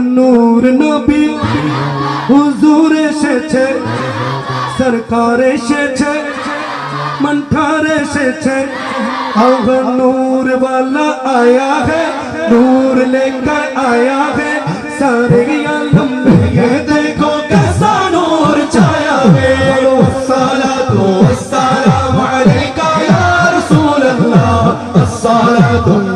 নূর নবী হুজুর এসেছে সরকার এসেছে منتھار سے چھے نور والا آیا ہے، نور لے کر آیا ہے، سارے یہ دیکھو کیسا نور چھایا ہے۔ یا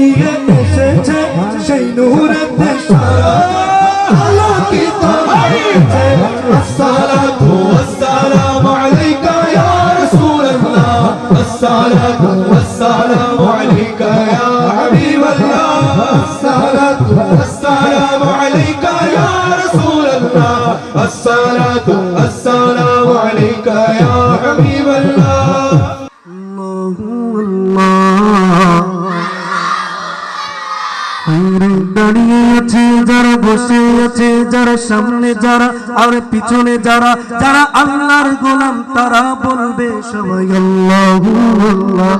নূরে এসেছে সেই নূরে আলোকিত হয়েছে আসসালাতু আসসালামু আলাইকা ইয়া রাসূলুল্লাহ। আসসালাতু আসসালামু আলাইকা। দাঁড়িয়ে আছে যারা বসে আছে যারা সামনে যারা, আর পিছনে যারা যারা আল্লাহর গোলাম, তারা বলবে সবাই আল্লাহ আল্লাহ।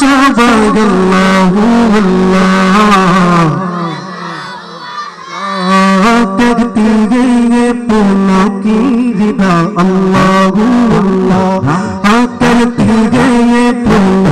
সবাই আল্লাহ আল্লাহ। আল্লাহ আল্লাহ।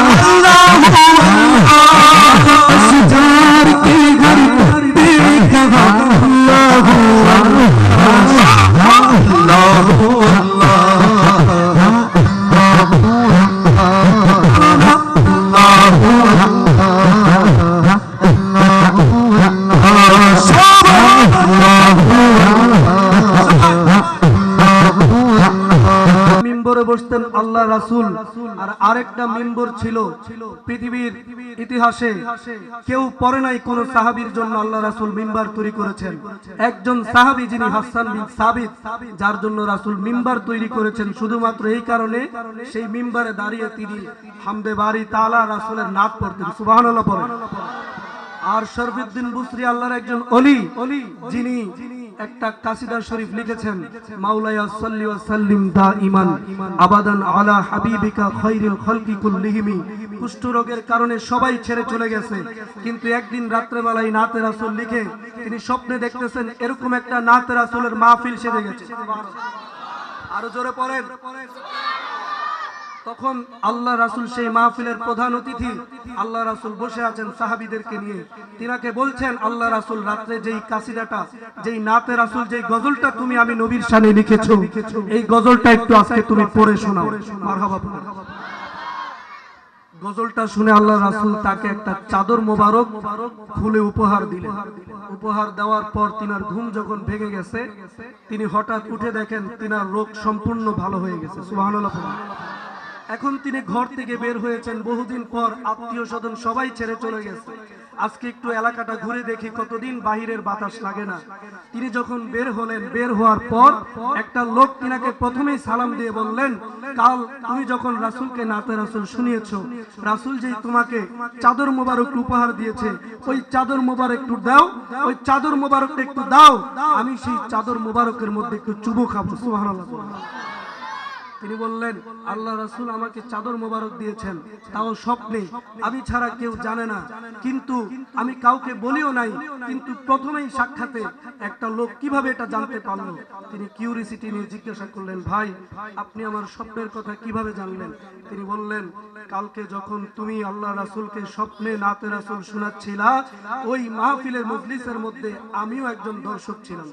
আরেকটা মিম্বর ছিল পৃথিবীর ইতিহাসে। কেউ পরে নাই কোন সাহাবীর জন্য আল্লাহ রাসূল মিম্বার তৈরি করেছেন। একজন সাহাবী যিনি হাসান বিন সাবিত, যার জন্য রাসুল মিম্বার তৈরি করেছেন, শুধুমাত্র এই কারণে সেই মিম্বারে দাঁড়িয়ে তিনি হামদে বাড়ি তাআলা রাসূলের নাত পড়তেন। সুবহানাল্লাহ পড়েন আর শরফুদ্দিন বুসরি আল্লাহর একজন অলি অলি, যিনি একটা কাসিদা শরীফ লিখেছেন, মাওলায়া সাল্লি ওয়া সাল্লিম দা ইমান আবাদান আলা হাবিবিকা খায়রুল খালকি কুল্লিহিমি। কুষ্ঠ রোগের কারণে সবাই ছেড়ে চলে গেছে, কিন্তু একদিন রাত্রেবেলায় নাতে রাসূল লিখে, তিনি স্বপ্নে দেখতেছেন এরকম একটা নাতে রাসূলের মাহফিল সেজে গেছে। আরও জোরে পড়েন। তখন আল্লাহ রাসুল সেই মাহফিলের প্রধান অতিথি, আল্লাহ রাসুল বসে আছেন সাহাবিদেরকে নিয়ে। তিনাকে বলছেন, আল্লাহ রাসুল, রাত্রে যেই কাসিদাটা যেই নাতে রাসুল, যেই গজলটা তুমি আমি নবীর শানে লিখেছো, এই গজলটা একটু আজকে তুমি পড়ে শোনাও। মারহাবা গজলটা শুনে আল্লাহ রাসুল তাকে একটা চাদর মোবারক খুলে উপহার দিলেন। উপহার দেওয়ার পর তিনার ঘুম যখন ভেঙে গেছে, তিনি হঠাৎ উঠে দেখেন তিনার রোগ সম্পূর্ণ ভালো হয়ে গেছে। সুবহানাল্লাহ। এখন তিনি ঘর থেকে বের হয়েছেন। বহুদিন পর আত্মীয় স্বজন সবাই ছেড়ে চলে গেছে। আজকে একটু এলাকাটা ঘুরে দেখি, কতদিন বাহিরের বাতাস লাগে না। তিনি যখন বের হলেন, বের হওয়ার পর একটা লোক তিনাকে প্রথমেই সালাম দিয়ে বললেন, কাল তুমি যখন রাসূলকে নাতে রাসূল শুনিয়েছো, রাসূল যেই তোমাকে চাদর মোবারক উপহার দিয়েছে, ওই চাদর মোবারক একটু দাও, ওই চাদর মোবারকটা একটু দাও, আমি সেই চাদর মোবারকের মধ্যে একটু চুবো খাব। সুবহানাল্লাহ। তিনি বললেন, আল্লাহ রাসূল আমাকে চাদর মোবারক দিয়েছেন, তাও স্বপ্নে। আমি ছাড়া কেউ জানে না। কিন্তু আমি কাউকে বলিও নাই। কিন্তু প্রথমেই সাক্ষাতে একটা লোক কীভাবে এটা জানতে পারল? তিনি কিউরিসিটি নিয়ে জিজ্ঞাসা করলেন, ভাই, আপনি আমার স্বপ্নের কথা কীভাবে জানলেন? তিনি বললেন, কালকে যখন তুমি আল্লাহ রাসূলকে স্বপ্নে নাতে রাসূল শোনাচ্ছিলা, ওই মাহফিলের মজলিসের মধ্যে আমিও একজন দর্শক ছিলাম।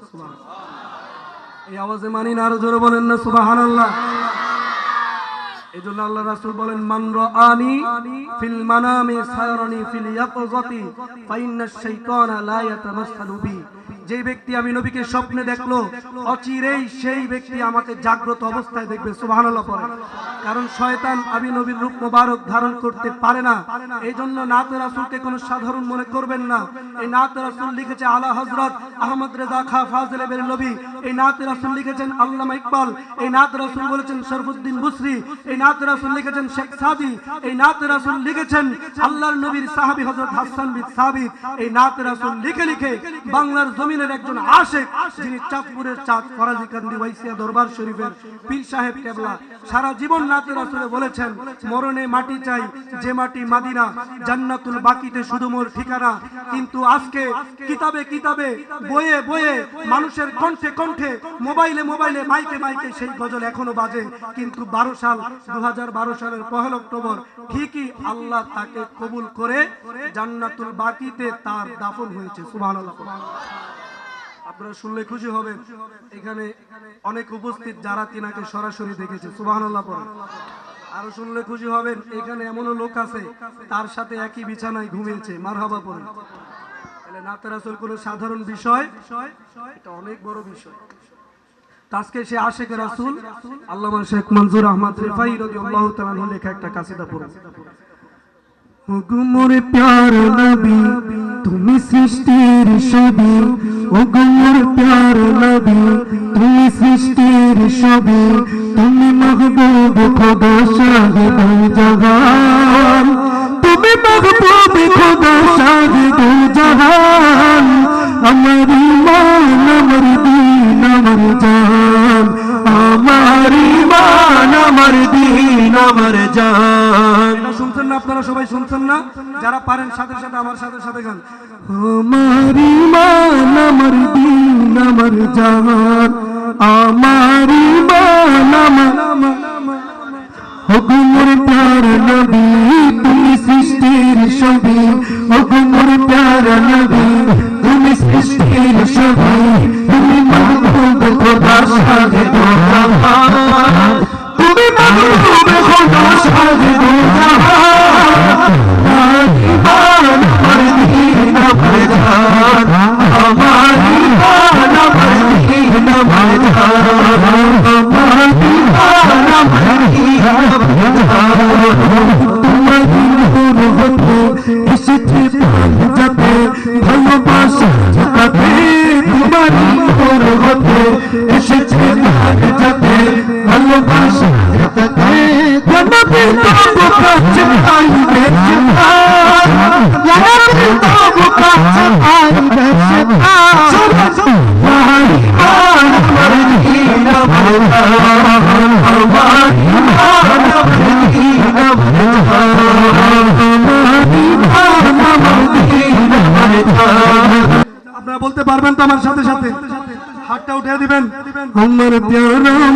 এই আওয়াজে মানি না, আরও জোরে বলেন না, সুবহানাল্লাহ। এই জন্য আল্লাহ রাসুল বলেন, মান রাআনি ফিল মানামি সায়রানি ফিল ইয়াকযাতি ফাইন্না শাইতানা লা ইয়াতামাসসালু বি। যে ব্যক্তি আমি নবীকে স্বপ্নে দেখল, অচিরেই সেই ব্যক্তি আমাকে জাগ্রত অবস্থায় দেখবে, সুবহানাল্লাহ পড়ে। কারণ শয়তান আমি নবীর রূপ মোবারক ধারণ করতে পারে না। এই জন্য নাতে রাসূলকে কোনো সাধারণ মনে করবেন না। এই নাতে রাসূল লিখেছে, আলা হযরত আহমদ রেজা খা ফাজিল নবী। এই নাতে রাসূল লিখেছেন, আল্লামা ইকবাল। এই নাতে রাসূল বলেছেন, শরফুদ্দিন বুসরি। এই নাতে রাসূল লিখেছেন, শেখ সাদি। এই নাতে রাসূল লিখেছেন, আল্লাহর নবীর সাহাবী হজরত হাসান বিন সাবিত। এই নাতে রাসূল লিখে লিখে বাংলার জমিনের একজন আশেক, যিনি চাঁদপুরের চাঁদ ফরাজি কান্দি ওয়াইসিয়া দরবার শরীফের পীর সাহেব কেবলা। সারা জীবন নাতে রাসূলে বলেছেন, মরণে মাটি চাই, যে মাটি মাদিনা, জান্নাতুল বাকিতে শুধু মোর ঠিকানা। কিন্তু আজকে কিতাবে কিতাবে, বইয়ে বইয়ে মানুষের কণ্ঠে কণ্ঠে, মোবাইলে মোবাইলে, মাইকে মাইকে সেই গজল এখনও বাজে। কিন্তু বারো সাল দু হাজার বারো সালের পহেল অক্টোবর, ঠিকই আল্লাহ তাকে কবুল করে জান্নাতুল বাকিতে তার দাফন হয়েছে। সুবহানাল্লাহ। আপনারা শুনলে খুশি হবেন। এখানে অনেক উপস্থিত যারা তিনাকে সরাসরি দেখেছে। সুবহানাল্লাহ পড়ে। আরও শুনলে খুশি হবেন, এখানে এমনও লোক আছে, তার সাথে একই বিছানায় ঘুমিয়েছে। মারহাবা পড়ে। তাহলে নাতে রাসূল কোনো সাধারণ বিষয়? এটা অনেক বড় বিষয়। আজকে সে আশেখ রাসূল, আল্লামা শেখ মনজুর আহমদ রিফাই রাদিয়াল্লাহু তাআলা লেখা একটা কাসিদা পড়ে। ওগুমোর প্যার নবী, তুমি সৃষ্টির ছবি। ওগুমোর প্যার নবী, তুমি সৃষ্টির ছবি। তুমি মহবুব খোদা শাহিদ জাহান। তুমি মাহবুব খোদা শাহিদ জাহান। আমার ইমান আমার দিন আমার জান। আমার ইমান আমার দিন আমার জান। শুনছেন না আপনারা সবাই শুনছেন না? যারা পারেন সাথে সাথে আমার সাথে সাথে গান। আমার ইমান আমার দিন আমার জান। আমার ইমান আমার হুকুমর প্যার নবী তুমি সৃষ্টির ছবি। হুকুমর প্যার নবী তুমি সৃষ্টির ছবি। তুমি মাহবুব খোদা জাহান তুমি মাহবুব খোদা জাহান আমার এসেছে যাতে ভালোবাসা যাতে তোমার নূর হতে এসেছে যাতে ভালোবাসা যাতে জনবী তবু কাছে আইবে জনবী তবু কাছে আইবে আমার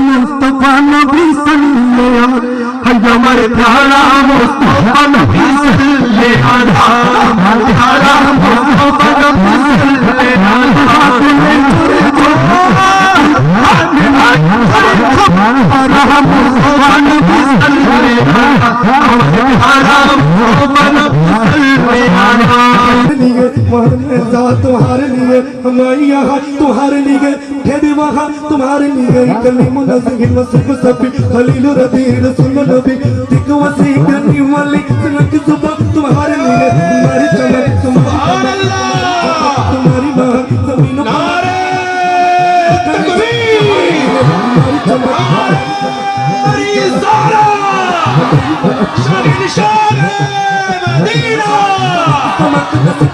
ಸಂಗಿಲ್ಲ ಸುಗು ಸಬ್ಬಿ ಕಲೀಲು ರದೀರ ಸುಲ್ಲು ನಬಿ ತಿಕ್ಕುವ ಸೀಗ ನಿಮ್ಮಲ್ಲಿ ಸಿಲಕ್ಕೆ ಸುಬ ತುಮಾರಿ ನೀನೆ ತುಮಾರಿ ಚಮಕ್ ತುಮಾರಿ ತುಮಾರಿ ಮಾರ ಜಮೀನು ನಾರೆ! ತಕ್ಬೀರ್ ತುಮಾರಿ ಸಾರಾ! ಶಾನ್ ನಿಶಾನ್!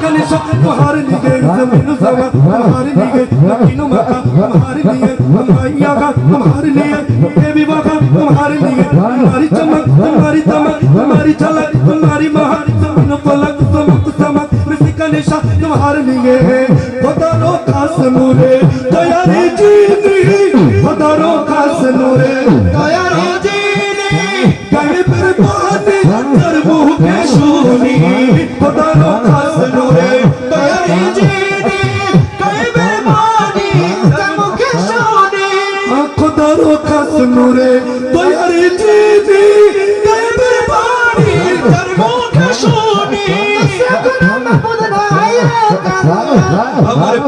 तुम्हारे लिए जमीन समा तुम्हारे लिए मकीनो मका तुम्हारे लिए मैया का तुम्हारे लिए देवी बाबा तुम्हारे लिए तुम्हारी चमक तुम्हारी दमक तुम्हारी झलक तुम्हारी महक जमीन पलक चमक चमक मिसी का निशा तुम्हारे लिए हजारों खास नूरे तैयारी जीनी हजारों खास नूरे तैयारी जीनी कहीं पर पानी कर मुंह के शूनी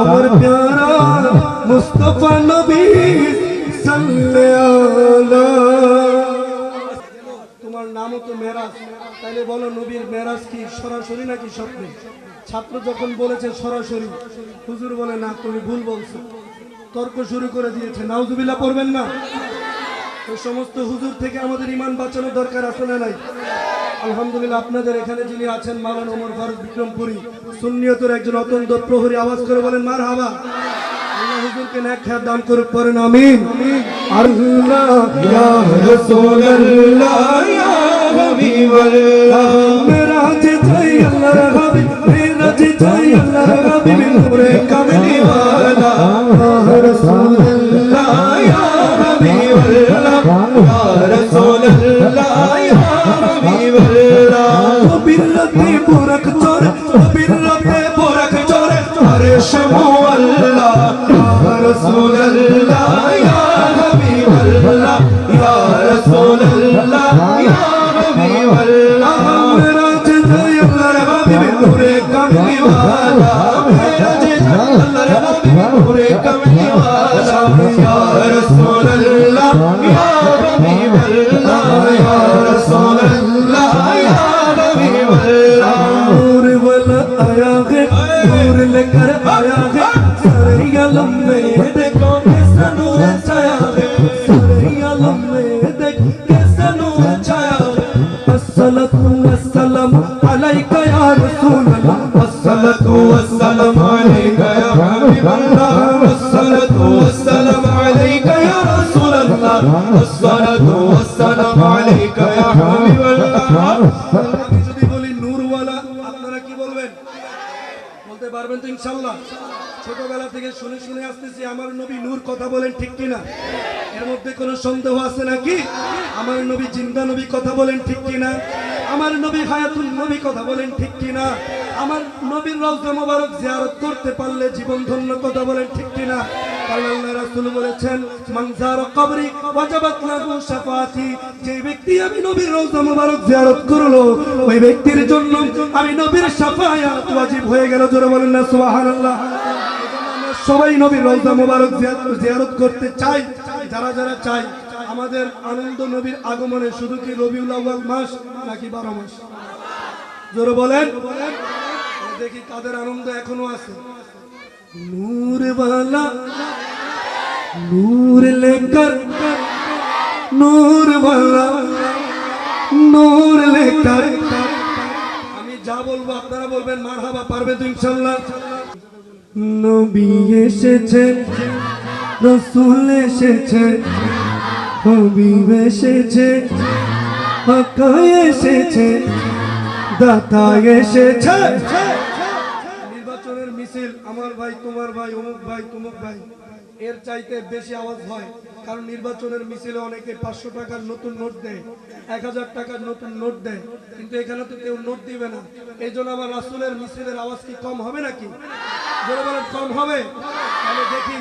আমার প্যারা মুস্তফা নবী তোমার নামও তো মেরাজ। তাহলে বলো নবীর মেরাজ কি সরাসরি নাকি স্বপ্নে? ছাত্র যখন বলেছে সরাসরি হুজুর বলে না তুমি ভুল বলছো। তর্ক শুরু করে দিয়েছে। নাউজুবিল্লা পড়বেন না? তো সমস্ত হুজুর থেকে আমাদের ইমান বাঁচানোর দরকার আসলে নাই? আলহামদুলিল্লাহ আপনাদের এখানে যিনি আছেন মালান ওমর ফারুক বিক্রমপুরী সুন্নিয়তের একজন অতন্ত প্রহরী আওয়াজ করে বলেন মার হাবা হুজুরকে ন্যাক খ্যাত দান করুক পরেন আমিন আল্লাহ ইয়া রাসূলুল্লাহ ইয়া হাবিবাল্লাহ মেরা যে আল্লাহর হাবিব মেরা যে আল্লাহর হাবিব নূরে কামলি ওয়ালা রাসূলুল্লাহ پورے کملی والا یا رسول اللہ یا حبیب اللہ یا رسول اللہ یا حبیب اللہ نور والا آیا ہے نور لے کر آیا ہے سارے عالم میں دیکھو তো ইনশাল্লাহ ছোটবেলা থেকে শুনে শুনে আসতেছি, আমার নবী নূর কথা বলেন ঠিক কিনা? এর মধ্যে কোনো সন্দেহ আছে নাকি? আমার নবী জিন্দা নবী কথা বলেন ঠিক কিনা? আমার নবী হায়াতুল নবী কথা বলেন ঠিক কিনা? আমার নবীর রওজা মোবারক জিয়ারত করতে পারলে জীবন ধন্য কথা বলেন ঠিক কিনা? যে ব্যক্তি আমি নবীর রওজা মোবারক জিয়ারত করল, ওই ব্যক্তির জন্য আমি নবীর সাফায়াত ওয়াজিব হয়ে গেল, জোরে বলেন না, সুবহানাল্লাহ। সবাই নবীর রওজা মোবারক জিয়ারত করতে চাই যারা যারা চাই আমাদের আনন্দ নবীর আগমনে শুধু কি রবিউল আউয়াল মাস নাকি বারো মাস? জোরে বলেন। দেখি কাদের আনন্দ এখনও আছে। নূর নূরবালা নূর লেকার নূর নূরবালা নূর লেকার যা বলব আপনারা বলবেন মার হাবা পারবে তো ইনশাআল্লাহ। নবী এসেছে, রসুল এসেছে হবিব এসেছে, আকা এসেছে দাতা এসেছে। নির্বাচনের মিছিল, আমার ভাই, তোমার ভাই, অমুক ভাই, তুমুক ভাই, এর চাইতে বেশি আওয়াজ হয়। কারণ নির্বাচনের মিছিলে অনেকে পাঁচশো টাকার নতুন নোট দেয়, এক হাজার টাকার নতুন নোট দেয়। কিন্তু এখানে তো কেউ নোট দিবে না। এই জন্য আমার রাসুলের মিছিলের আওয়াজ কি কম হবে নাকি? কম হবে? তাহলে দেখি,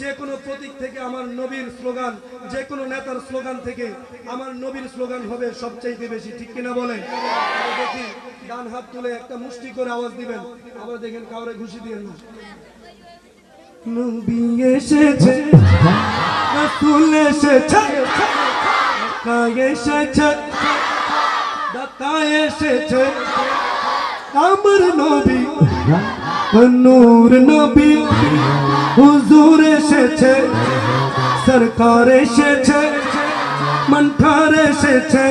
যে কোনো প্রতীক থেকে আমার নবীর স্লোগান, যে কোনো নেতার স্লোগান থেকে আমার নবীর স্লোগান হবে সবচাইতে বেশি। ঠিক কিনা তাহলে দেখি, ডান হাত তুলে একটা মুষ্টি করে আওয়াজ দিবেন। আবার দেখেন কাউরে ঘুষি দিয়ে না নবী এসেছে। রাসূল এসেছে। আকা এসেছে। দাতা এসেছে। আমার নবী، নূর سے چھے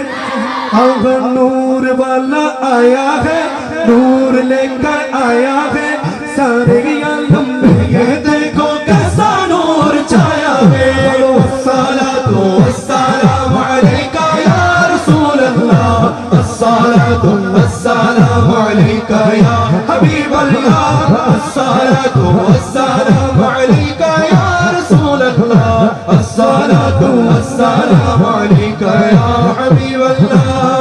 آگا نور والا آیا ہے نور لے کر آیا ہے سارے لمبے یہ دیکھو کیسا نور چھایا ہے الصلاۃ والسلام علیک یا رسول اللہ الصلاۃ والسلام علیک یا حبیب اللہ الصلاۃ والسلام علیک یا رسول اللہ الصلاۃ والسلام علیک یا حبیب اللہ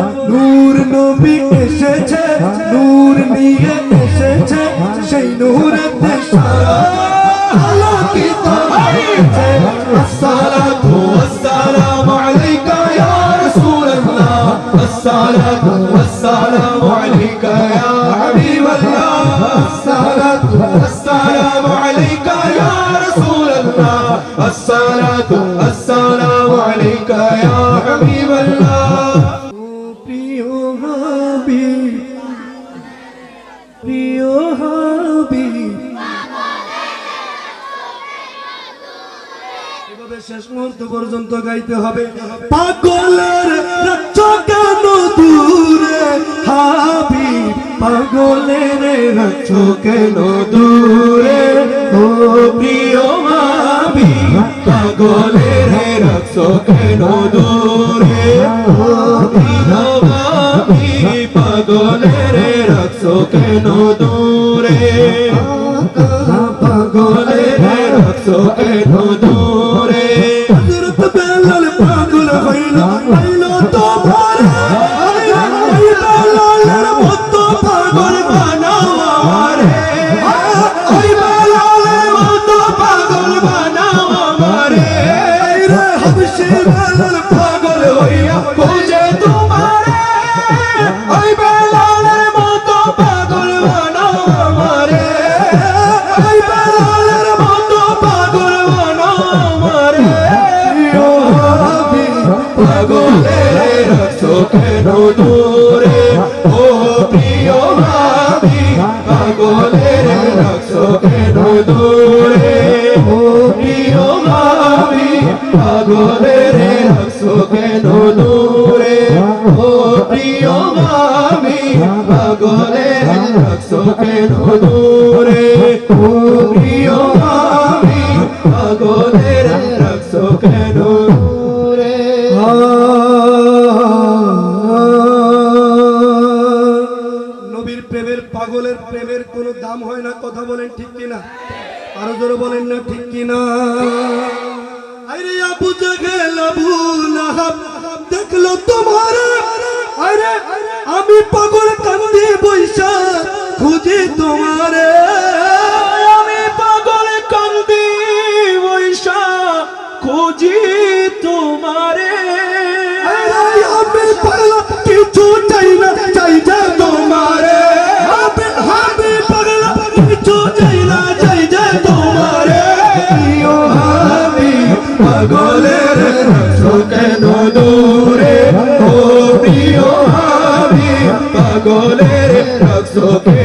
নূর নবী এসেছে নূর নিয়ে এসেছে সেই নূরের সারা আলোকিত হয়েছে الصلاة والسلام عليك يا رسول الله الصلاة والسلام عليك يا حبيب الله الصلاة والسلام عليك يا رسول الله الصلاة والسلام عليك يا حبيب الله এভাবে শেষ মুহূর্ত পর্যন্ত গাইতে হবে। পাগলের রাজ্য কেন দূরে হাবি পাগলের রাজ্য কেন দূরে ও প্রিয় মাবি পাগলের রাখছো কেন দূরে ও প্রিয় মাবি পাগলের রাখছো কেন দূরে পাগলের রাখছো কেন দূরে পাগলের রাখছো কেন দূরে ও প্রিয় ভাবি পাগলের রাখছো কেন ও প্রিয় ভাবি পাগলের রাখছো কেন নবীর প্রেমের পাগলের প্রেমের কোনো দাম হয় না, কথা বলেন ঠিক কিনা? আরও জোরে বলেন না, ঠিক কিনা? আরে আবু জাহেল আবু লাহাব দেখল তোমার? আরে আমি পাগল কান্দি বৈশা খুঁজি তোমারে। পাগলের চোখে নদূরে ও প্রিয় হাবি পাগলের চোখে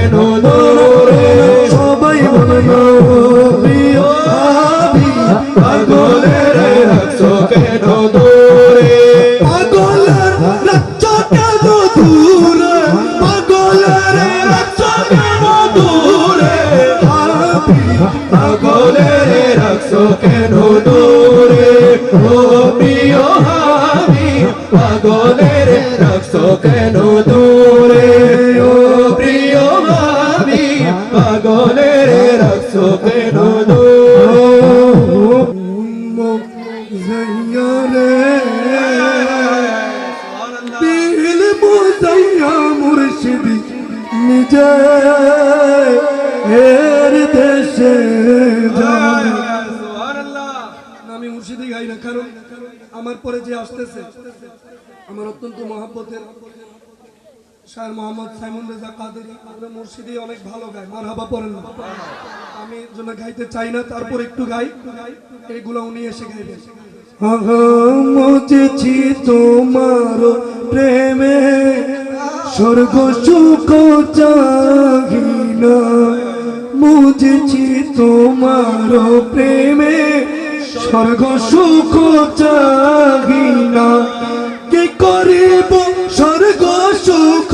আমার পরে যে আসতেছে, আমার অত্যন্ত মহাব্বতের শায়ের মোহাম্মদ সাইমন রেজা কাদেরি। আমরা মুর্শিদি অনেক ভালো গায় মার হাবা পড়েন আমি জন্য গাইতে চাই না, তারপর একটু গাই। এইগুলো উনি এসে গাইবেন। মুজেছি তোমার প্রেমে, স্বর্গ সুখ চাহিনা। মুজেছি তোমার প্রেমে স্বর্গ সুখ চাহিনা। কি করিব স্বর্গ সুখ?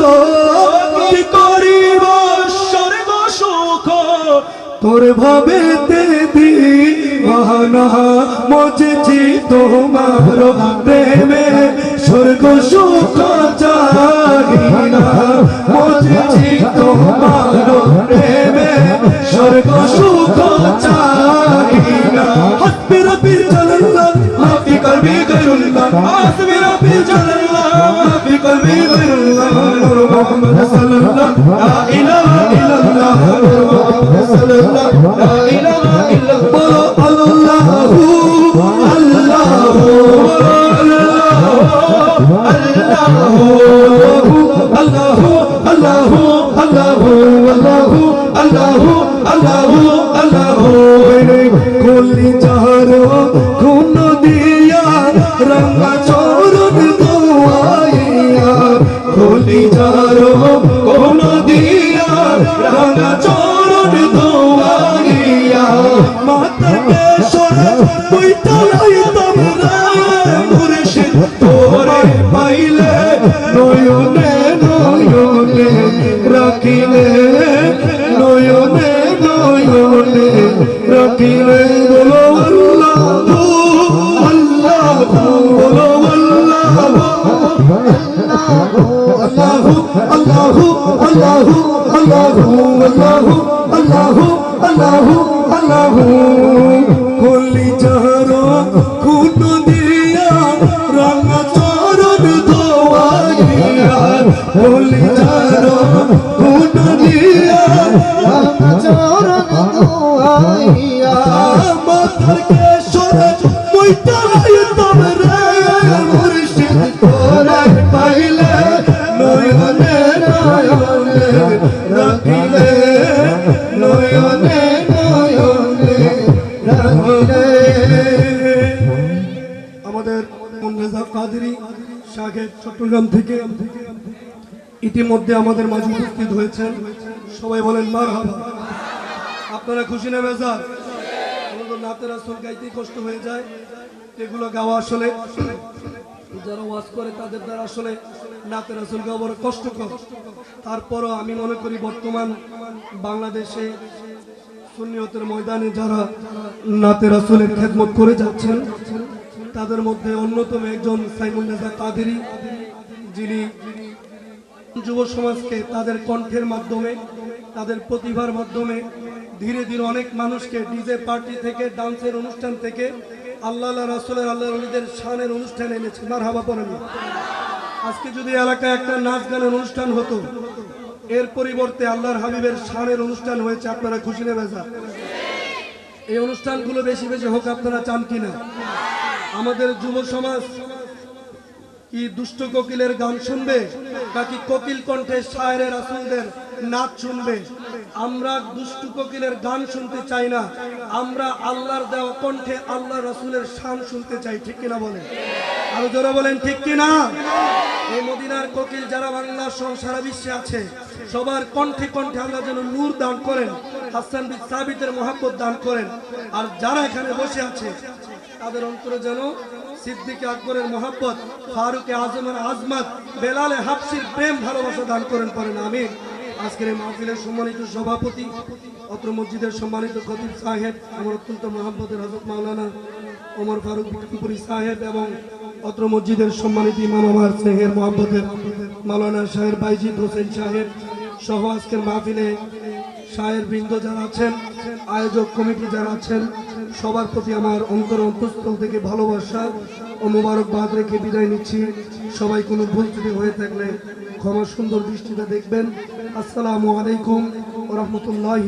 কি করিব স্বর্গ সুখ? তোর ভাবে দেবী মহানা মজেছি তোমার প্রেমে। স্বর্গ সুখ চাহিনা মজেছি তোমার প্রেমে। স্বর্গ ওই তো ওই তো মাথার কে সরে মুইতালাই তমরে মুর্শিদ তোরে আমাদের চট্টগ্রাম থেকে ইতিমধ্যে আমাদের মাঝে উপস্থিত হয়েছেন। সবাই বলেন মার আপনারা খুশি না মেজাজ আমাদের নাতের আসল গাইতেই কষ্ট হয়ে যায়। এগুলো গাওয়া আসলে যারা ওয়াজ করে তাদের দ্বারা আসলে নাতের আসল গাওয়া বড় কষ্টকর। তারপরও আমি মনে করি বর্তমান বাংলাদেশে সুন্নিয়তের ময়দানে যারা নাতের আসলের খেদমত করে যাচ্ছেন, তাদের মধ্যে অন্যতম একজন সাইমুল রেজা কাদেরি, যিনি যুব সমাজকে তাদের কণ্ঠের মাধ্যমে, তাদের প্রতিভার মাধ্যমে ধীরে ধীরে অনেক মানুষকে ডিজে পার্টি থেকে ডান্সের অনুষ্ঠান থেকে আল্লাহ রাসুলের আল্লাহ রলিদের শানের অনুষ্ঠান এনেছে। মার হাবা পড়েন আজকে যদি এলাকায় একটা নাচ গানের অনুষ্ঠান হতো, এর পরিবর্তে আল্লাহর হাবিবের শানের অনুষ্ঠান হয়েছে, আপনারা খুশি নেবে যা এই অনুষ্ঠানগুলো বেশি বেশি হোক, আপনারা চান কিনা? আমাদের যুব সমাজ কি দুষ্ট কোকিলের গান শুনবে, নাকি কোকিল কণ্ঠে শায়ের রাসুলদের নাচ শুনবে। আমরা দুষ্টু কোকিলের গান শুনতে চাই না। আমরা আল্লাহর দেওয়া কণ্ঠে আল্লাহ রসুলের শান শুনতে চাই, ঠিক কিনা বলেন? আরও জোরে বলেন, ঠিক কিনা? এই মদিনার কোকিল যারা বাংলা সহ সারা বিশ্বে আছে, সবার কণ্ঠে কণ্ঠে আল্লাহ যেন নূর দান করেন, হাসান বিন সাবিতের মহাব্বত দান করেন। আর যারা এখানে বসে আছে, তাদের অন্তরে যেন সিদ্দিকে আকবরের মহাব্বত, ফারুকে আজমের আজমত, বেলালে হাফসির প্রেম ভালোবাসা দান করেন পারেন আমি আজকের এই মাহফিলের সম্মানিত সভাপতি, অত্র মসজিদের সম্মানিত খতিব সাহেব, আমার অত্যন্ত মহাব্বতের হজরত মাওলানা ওমর ফারুক সাহেব এবং অত্র মসজিদের সম্মানিত ইমাম আমার স্নেহের মহাব্বতের মাওলানা সাহেব বাইজিদ হোসেন সাহেব সহ আজকের মাহফিলে শায়ের বৃন্দ যারা আছেন, আয়োজক কমিটি যারা আছেন, সবার প্রতি আমার অন্তর অন্তঃস্থল থেকে ভালোবাসা ও মোবারকবাদ রেখে বিদায় নিচ্ছি। সবাই কোনো ভুল ত্রুটি হয়ে থাকলে ক্ষমা সুন্দর দৃষ্টিটা দেখবেন। আসসালামু আলাইকুম রহমতুল্লাহ